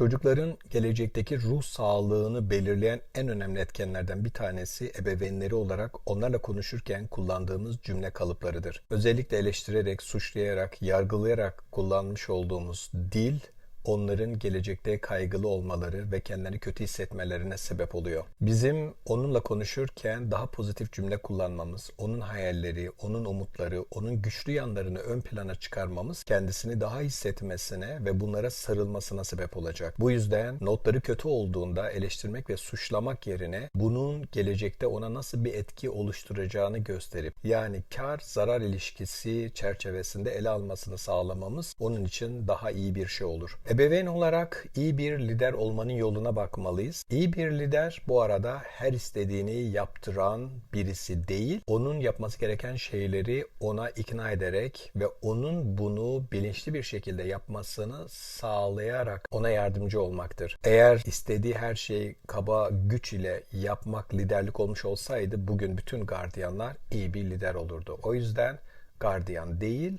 Çocukların gelecekteki ruh sağlığını belirleyen en önemli etkenlerden bir tanesi ebeveynleri olarak onlarla konuşurken kullandığımız cümle kalıplarıdır. Özellikle eleştirerek, suçlayarak, yargılayarak kullanmış olduğumuz dil onların gelecekte kaygılı olmaları ve kendilerini kötü hissetmelerine sebep oluyor. Bizim onunla konuşurken daha pozitif cümle kullanmamız, onun hayalleri, onun umutları, onun güçlü yanlarını ön plana çıkarmamız kendisini daha hissetmesine ve bunlara sarılmasına sebep olacak. Bu yüzden notları kötü olduğunda eleştirmek ve suçlamak yerine bunun gelecekte ona nasıl bir etki oluşturacağını gösterip yani kar zarar ilişkisi çerçevesinde ele almasını sağlamamız onun için daha iyi bir şey olur. Ebeveyn olarak iyi bir lider olmanın yoluna bakmalıyız. İyi bir lider bu arada her istediğini yaptıran birisi değil. Onun yapması gereken şeyleri ona ikna ederek ve onun bunu bilinçli bir şekilde yapmasını sağlayarak ona yardımcı olmaktır. Eğer istediği her şeyi kaba güç ile yapmak liderlik olmuş olsaydı bugün bütün gardiyanlar iyi bir lider olurdu. O yüzden gardiyan değil,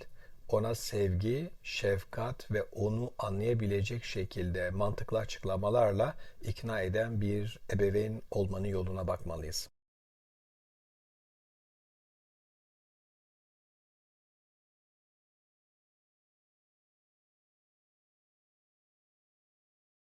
ona sevgi, şefkat ve onu anlayabilecek şekilde mantıklı açıklamalarla ikna eden bir ebeveyn olmanın yoluna bakmalıyız.